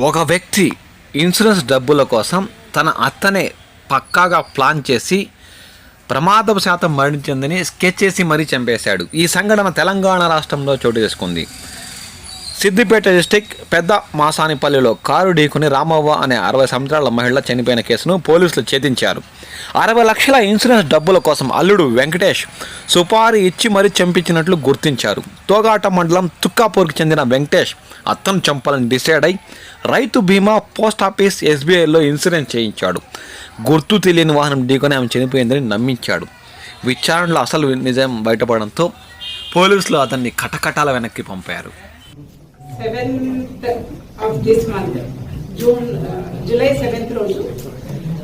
ఒక వ్యక్తి ఇన్సూరెన్స్ డబ్బుల కోసం తన అత్తనే పక్కాగా ప్లాన్ చేసి ప్రమాదపు శాతం మరణించిందని స్కెచ్ చేసి మరీ చంపేశాడు. ఈ సంఘటన తెలంగాణ రాష్ట్రంలో చోటు చేసుకుంది. సిద్దిపేట డిస్టిక్ పెద్ద మాసానిపల్లిలో కారు ఢీకుని రామవ్వ అనే అరవై సంవత్సరాల మహిళ చనిపోయిన కేసును పోలీసులు ఛేదించారు. అరవై లక్షల ఇన్సూరెన్స్ డబ్బుల కోసం అల్లుడు వెంకటేష్ సుపారీ ఇచ్చి మరీ చంపించినట్లు గుర్తించారు. తోగాట మండలం తుక్కాపూర్కి చెందిన వెంకటేష్ అత్తను చంపాలని డిసైడ్ అయి రైతు బీమా పోస్ట్ ఆఫీస్ ఎస్బీఐలో ఇన్సూరెన్స్ చేయించాడు. గుర్తు తెలియని వాహనం ఢీకొని ఆమె చనిపోయిందని నమ్మించాడు. విచారణలో అసలు నిజం బయటపడడంతో పోలీసులు అతన్ని కటకటాల వెనక్కి పంపారు. Seventh of this month. June July seventh రోజు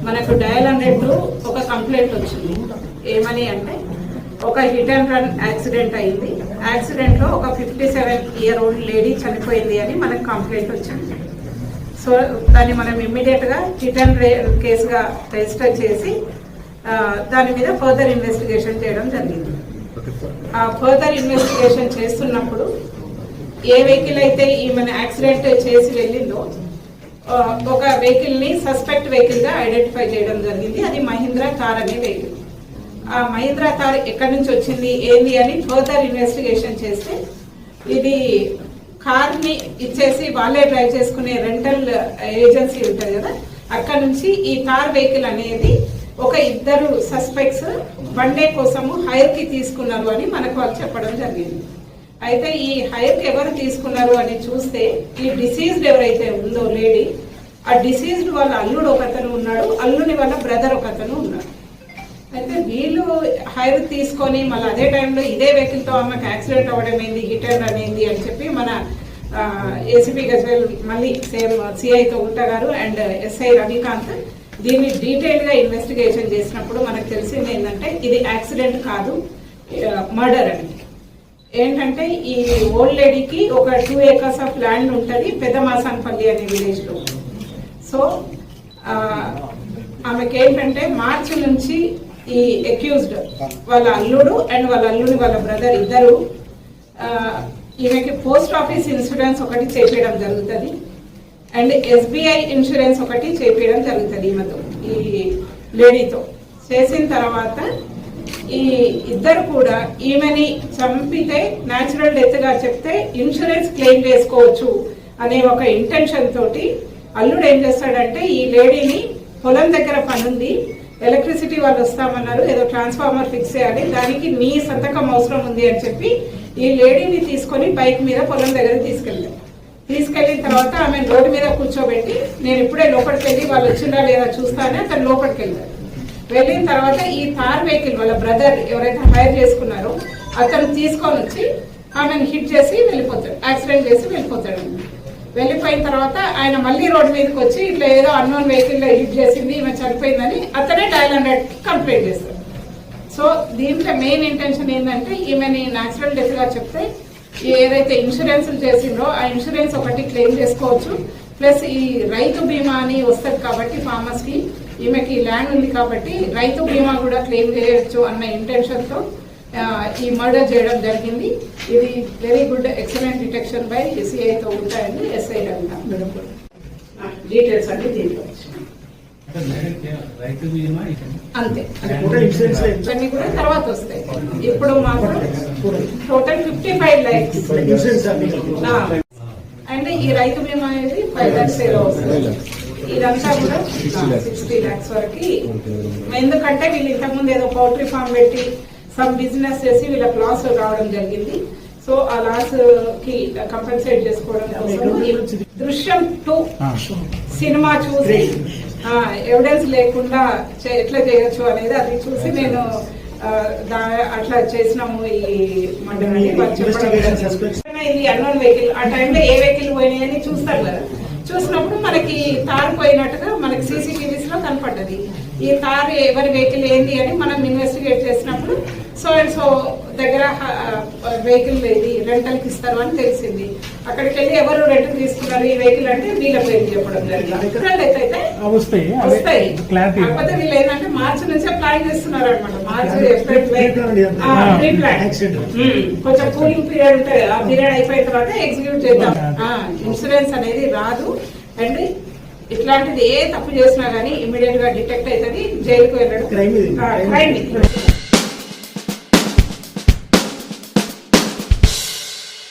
మనకు డయల్ హండ్రెడ్ ఒక కంప్లైంట్ వచ్చింది. ఏమని అంటే ఒక హిట్ అండ్ రన్ యాక్సిడెంట్ అయింది. యాక్సిడెంట్లో ఒక fifty seven year old lady చనిపోయింది అని మనకు కంప్లైంట్ వచ్చింది. సో దాన్ని మనం ఇమ్మీడియట్గా హిట్ అండ్ కేసుగా రిజిస్టర్ చేసి దాని మీద ఫర్దర్ ఇన్వెస్టిగేషన్ చేయడం జరిగింది. ఆ ఫర్దర్ ఇన్వెస్టిగేషన్ చేస్తున్నప్పుడు ఏ వెహికల్ అయితే ఈమెను యాక్సిడెంట్ చేసి వెళ్ళిందో ఒక వెహికల్ని సస్పెక్ట్ వెహికల్గా ఐడెంటిఫై చేయడం జరిగింది. అది మహీంద్రా కార్ అనే వెహికల్. ఆ మహీంద్రా కార్ ఎక్కడి నుంచి వచ్చింది ఏంది అని ఫర్దర్ ఇన్వెస్టిగేషన్ చేస్తే ఇది కార్ని ఇచ్చేసి వాళ్ళే డ్రైవ్ చేసుకునే రెంటల్ ఏజెన్సీ ఉంటుంది కదా అక్కడ నుంచి ఈ కార్ వెహికల్ అనేది ఒక ఇద్దరు సస్పెక్ట్స్ వన్ డే కోసము హైర్కి తీసుకున్నారు అని మనకు వాళ్ళు చెప్పడం జరిగింది. అయితే ఈ హైర్ ఎవరు తీసుకున్నారు అని చూస్తే ఈ డిసీజ్డ్ ఎవరైతే ఉందో లేడీ ఆ డిసీజ్డ్ వాళ్ళ అల్లుడు ఒకతను ఉన్నాడు అల్లుని వాళ్ళ బ్రదర్ ఒకతను ఉన్నాడు. అయితే వీళ్ళు హైర్ తీసుకొని మళ్ళీ అదే టైంలో ఇదే వెహికల్తో ఆమెకు యాక్సిడెంట్ అవ్వడం ఏంది హిటర్ అనేది అని చెప్పి మన ఏసీపీ గజ్వేల్ మళ్ళీ సేమ్ సిఐతో ఉంటా గారు అండ్ ఎస్ఐ రవికాంత్ దీన్ని డీటెయిల్గా ఇన్వెస్టిగేషన్ చేసినప్పుడు మనకు తెలిసింది ఏంటంటే ఇది యాక్సిడెంట్ కాదు మర్డర్ అని. ఏంటంటే ఈ ఓల్డ్ లేడీకి ఒక టూ ఏకర్స్ ఆఫ్ ల్యాండ్ ఉంటుంది పెద్ద మాసాన్పల్లి అనే విలేజ్లో. సో ఆమెకి ఏంటంటే మార్చి నుంచి ఈ అక్యూజ్డ్ వాళ్ళ అల్లుడు అండ్ వాళ్ళ అల్లుడు వాళ్ళ బ్రదర్ ఇద్దరు ఈమెకి పోస్ట్ ఆఫీస్ ఇన్సూరెన్స్ ఒకటి చేపించడం జరుగుతుంది అండ్ ఎస్బీఐ ఇన్సూరెన్స్ ఒకటి చేపించడం జరుగుతుంది ఈమెతో ఈ లేడీతో చేసిన తర్వాత ఈ ఇద్దరు కూడా ఈమెని చంపితే న్యాచురల్ డెత్గా చెప్తే ఇన్సూరెన్స్ క్లెయిమ్ చేసుకోవచ్చు అనే ఒక ఇంటెన్షన్ తోటి అల్లుడు ఏం చేస్తాడంటే ఈ లేడీని పొలం దగ్గర పనుంది ఎలక్ట్రిసిటీ వాళ్ళు వస్తామన్నారు ఏదో ట్రాన్స్ఫార్మర్ ఫిక్స్ చేయాలి దానికి నీ సంతకం అవసరం ఉంది అని చెప్పి ఈ లేడీని తీసుకొని బైక్ మీద పొలం దగ్గర తీసుకెళ్ళాం తీసుకెళ్ళిన తర్వాత ఆమె రోడ్డు మీద కూర్చోబెట్టి నేను ఇప్పుడే లోపలికి వెళ్ళి వాళ్ళు వచ్చిందా లేదా చూస్తానే అతను లోపలికి వెళ్ళారు వెళ్ళిన తర్వాత ఈ థార్ వెహికల్ వాళ్ళ బ్రదర్ ఎవరైతే హైర్ చేసుకున్నారో అతను తీసుకొని వచ్చి ఆమెను హిట్ చేసి వెళ్ళిపోతాడు యాక్సిడెంట్ చేసి వెళ్ళిపోతాడు. వెళ్ళిపోయిన తర్వాత ఆయన మళ్ళీ రోడ్డు మీదకి వచ్చి ఇట్లా ఏదో అన్నోన్ వెహికల్లో హిట్ చేసింది ఈమె చనిపోయిందని అతనే డైల్ హండ్రెడ్ కంప్లైంట్ చేస్తాడు. సో దీంట్లో మెయిన్ ఇంటెన్షన్ ఏంటంటే ఈమెని న్యాచురల్ డెత్గా చెప్తే ఏదైతే ఇన్సూరెన్స్ చేసిండ్రో ఆ ఇన్సూరెన్స్ ఒకటి క్లెయిమ్ చేసుకోవచ్చు. ప్లస్ ఈ రైతు బీమా అని వస్తుంది కాబట్టి ఫార్మర్స్కి ఈమెకి ల్యాండ్ ఉంది కాబట్టి రైతు బీమా కూడా క్లెయిమ్ చేయొచ్చు అన్న ఇంటెన్షన్తో ఆ, ఈ మర్డర్ చేయడం జరిగింది. ఇది very good excellent detection by CI తో ఉంటాయని ఎస్ఐ డీటెయిల్స్ అన్ని దీంట్లో వచ్చినాయి. రైతు బీమా ఇక్కడ. అంతే. ఇవన్నీ కూడా తర్వాత వస్తాయి. ఇప్పుడు మాత్రం total fifty five lakhs and ఈ రైతు బీమా అనేది ఫైవ్ ల్యాక్స్ ఏదో వస్తుంది. ఇదంతా కూడా సిక్స్టీ ల్యాక్స్ వరకు. ఎందుకంటే వీళ్ళు ఇంతకుముందు ఏదో పౌల్ట్రీ ఫామ్ పెట్టి సమ్ బిజినెస్ చేసి వీళ్ళకి లాస్ రావడం జరిగింది. సో ఆ లాస్కి కంపెన్సేట్ చేసుకోవడం కోసం దృశ్యం టూ సినిమా చూసి ఎవిడెన్స్ లేకుండా ఎట్లా చేయొచ్చు అనేది అది చూసి నేను అట్లా చేసినాము ఈ మండలి. ఇది అన్నోన్ వెహికల్ ఆ టైంలో ఏ వెహికల్ పోయినాయని చూస్తారు కదా. చూసినప్పుడు మనకి తారు పోయినట్టుగా మనకి సీసీటీవీస్లో కనపడ్డది. ఈ తారు ఎవరి వెహికల్ ఏంది అని మనం ఇన్వెస్టిగేట్ చేసినప్పుడు సో అండ్ సో దగ్గర వెహికల్ ఇది రెంటల్కి ఇస్తారు అని తెలిసింది. అక్కడికి వెళ్ళి ఎవరు రెంట్ తీసుకున్నారు ఈ వెహికల్ అంటే వీళ్ళ పేరు చెప్పడం జరిగింది. వస్తాయి. కాకపోతే వీళ్ళు ఏంటంటే మార్చి నుంచే ప్లాన్ చేస్తున్నారు అనమాట మార్చి ప్లాన్ Accident. కొంచెం కూలింగ్ పీరియడ్ ఉంటుంది. ఆ పీరియడ్ అయిపోయిన తర్వాత ఎగ్జిక్యూట్ చేద్దాం. ఇన్సూరెన్స్ అనేది రాదు. అండ్ ఇట్లాంటిది ఏ తప్పు చేసినా కానీ ఇమీడియట్గా డిటెక్ట్ అవుతుంది జైలుకు వెళ్ళడం. క్రైమ్